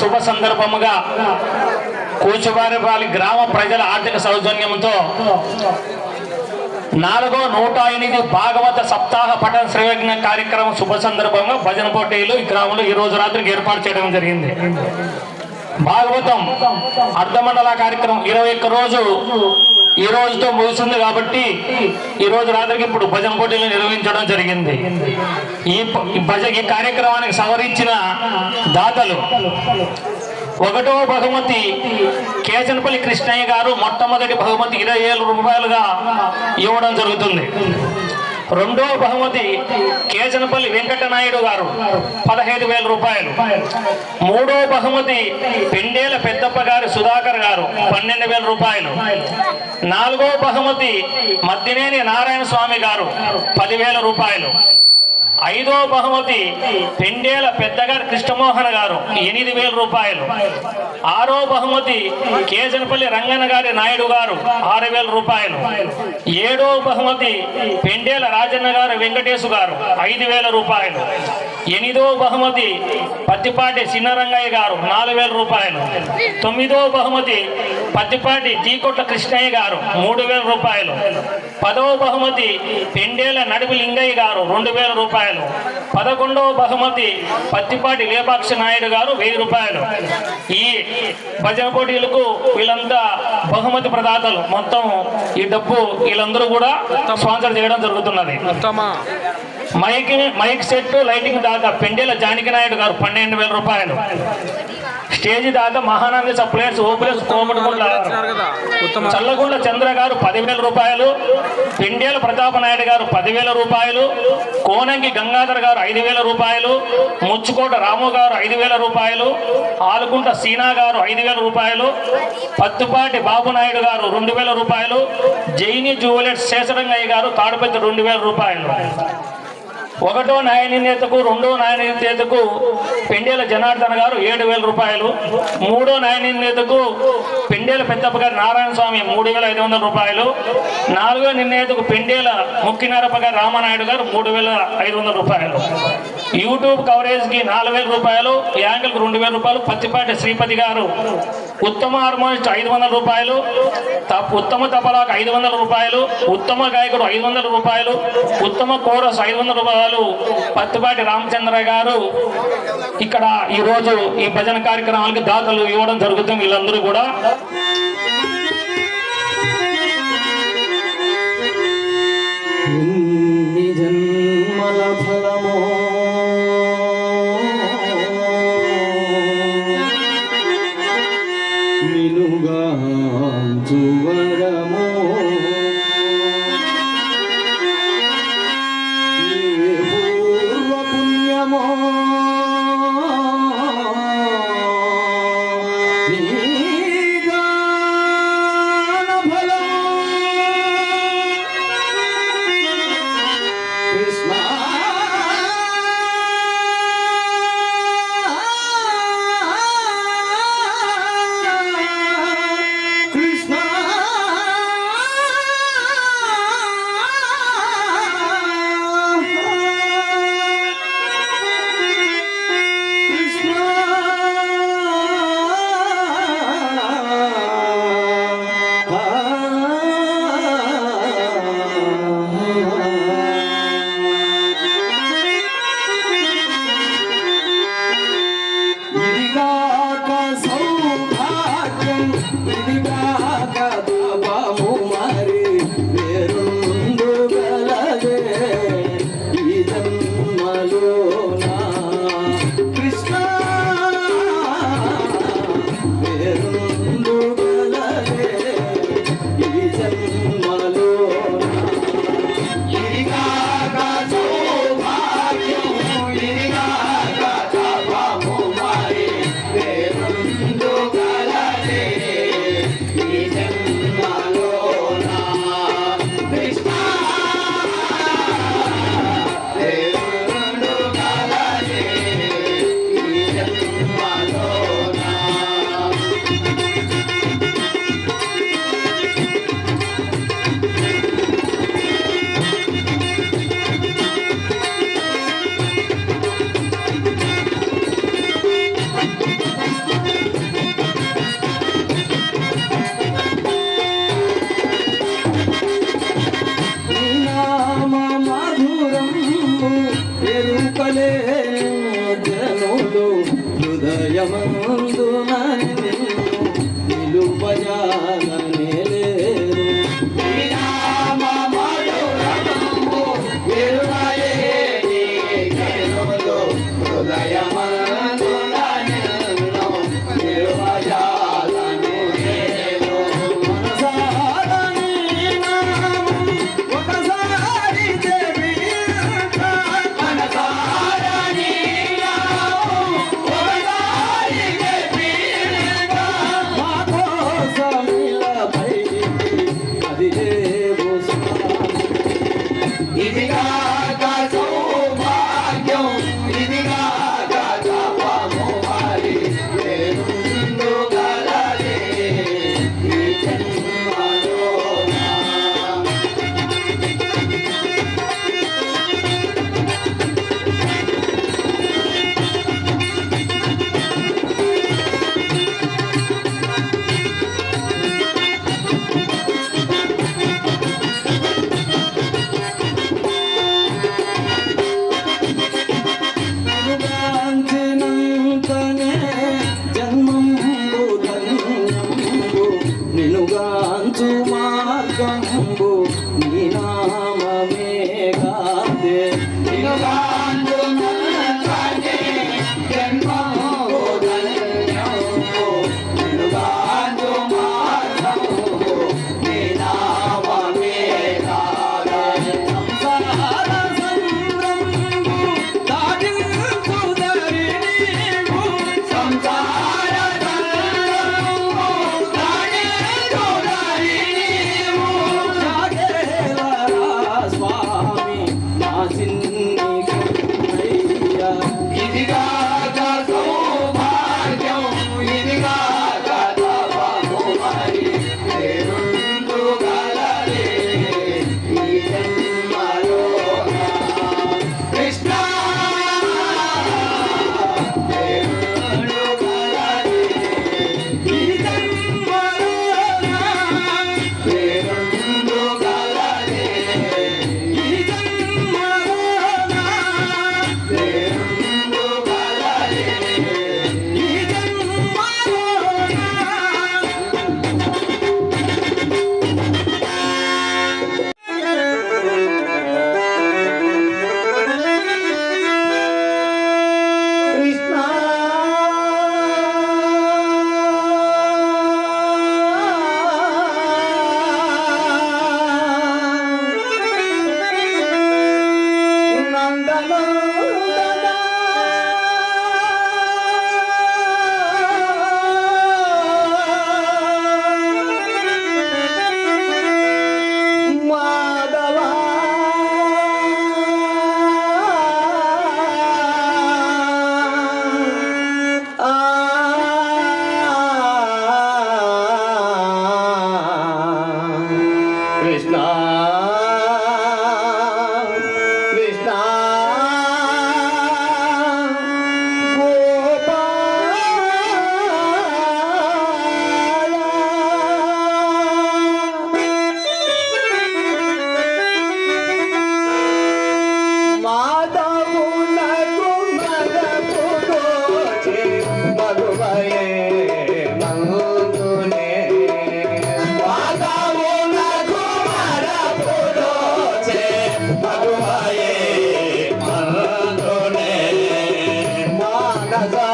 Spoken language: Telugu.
శుభ సందర్భముగా కూచువారిపాలి గ్రామ ప్రజల ఆర్థిక సౌజన్యంతో నాలుగో నూట ఎనిమిది భాగవత సప్తాహ పఠన శ్రవజ్ఞ కార్యక్రమం శుభ సందర్భంగా భజన పోటీలు ఈ గ్రామంలో ఈ రోజు రాత్రికి ఏర్పాటు చేయడం జరిగింది. భాగవతం అర్ధమండల కార్యక్రమం ఇరవై ఒక్క రోజు ఈ రోజుతో ముగిసింది కాబట్టి ఈ రోజు రాత్రికి ఇప్పుడు భజన పోటీలు నిర్వహించడం జరిగింది. ఈ భజ ఈ కార్యక్రమానికి సవరించిన దాతలు ఒకటో బహుమతి కేచనపల్లి కృష్ణయ్య గారు మొట్టమొదటి బహుమతి ఇరవై రూపాయలుగా ఇవ్వడం జరుగుతుంది. రెండో బహుమతి కేజనపల్లి వెంకటనాయుడు గారు. పదహైదు వేల రూపాయలు. మూడో బహుమతి పెండేల పెద్దప్ప గారు సుధాకర్ గారు. పన్నెండు వేల రూపాయలు. నాలుగో బహుమతి మద్దినేని నారాయణ స్వామి గారు. పదివేల రూపాయలు. ఐ బహుమతి పెండేల పెద్దగారు కృష్ణమోహన్ గారు ఎనిమిది వేల రూపాయలు. ఆరో బహుమతి కేజనపల్లి రంగన్న గారి నాయుడు గారు ఆరు వేల రూపాయలు. ఏడో బహుమతి పెండేల రాజన్న గారు వెంకటేశు గారు ఐదు వేల రూపాయలు. ఎనిమిదో బహుమతి పత్తిపాటి చిన్నరంగయ్య గారు నాలుగు వేల రూపాయలు. తొమ్మిదో బహుమతి పత్తిపాటి జీకొట్ల కృష్ణయ్య గారు మూడు వేల రూపాయలు. పదవ బహుమతి పెండేల నడుపు లింగయ్య గారు రెండు వేల రూపాయలు. పదకొండవ బహుమతి పత్తిపాటి లేపాక్ష నాయుడు గారు వెయ్యి రూపాయలు. ఈ భజన పోటీలకు వీళ్ళంతా బహుమతి ప్రదాతలు. మొత్తం ఈ డబ్బు వీళ్ళందరూ కూడా స్పాన్సర్ చేయడం జరుగుతున్నది. మైక్ మైక్ సెట్ లైటింగ్ దాకా. పెండేల జానకి నాయుడు గారు పన్నెండు వేల రూపాయలు. స్టేజ్ దాకా మహానంద సప్లయర్స్ ఓపులేస్ కోమటిగుండ్ల ఇచ్చినారు చల్లగుండ్ల చంద్ర గారు పదివేల రూపాయలు. పెండేల ప్రతాప నాయుడు గారు పదివేల రూపాయలు. కోనంగి గంగాధర్ గారు ఐదు వేల రూపాయలు. ముచ్చుకోట రాము గారు ఐదు వేల రూపాయలు. ఆలుకుంట సీనా గారు ఐదు వేల రూపాయలు. పత్తుపాటి బాబు నాయుడు గారు రెండు వేల రూపాయలు. జైని జ్యువెలర్స్ శేషరంగయ్య గారు తాడుపెత్త రెండు వేల రూపాయలు. ఒకటో నాయని నేతకు రెండో నాయని చేతకు పెండేల జనార్దన్ గారు ఏడు వేల రూపాయలు. మూడో నాయని పెండేల పెద్దప్ప గారు నారాయణ స్వామి మూడు వేల ఐదు వందల రూపాయలు. నాలుగో నిర్ణేతకు పెండేల ముక్కినారప్ప గారు రామనాయుడు గారు మూడు వేల ఐదు వందల రూపాయలు. యూట్యూబ్ కవరేజ్కి నాలుగు వేల రూపాయలు యాంగిల్కి రెండు వేల రూపాయలు పత్తిపాటి శ్రీపతి గారు ఉత్తమ హార్మోనిస్ట్ ఐదు వందల రూపాయలు ఉత్తమ తబలాకు ఐదు వందల రూపాయలు ఉత్తమ గాయకుడు ఐదు వందల రూపాయలు ఉత్తమ కోరస్ ఐదు వందల రూపాయలు పత్తిపాటి రామచంద్ర గారు ఇక్కడ ఈరోజు ఈ భజన కార్యక్రమాలకు దాతలు ఇవ్వడం జరుగుతుంది. వీళ్ళందరూ కూడా హృదయమందు నిలుపజాలను Krishna 两个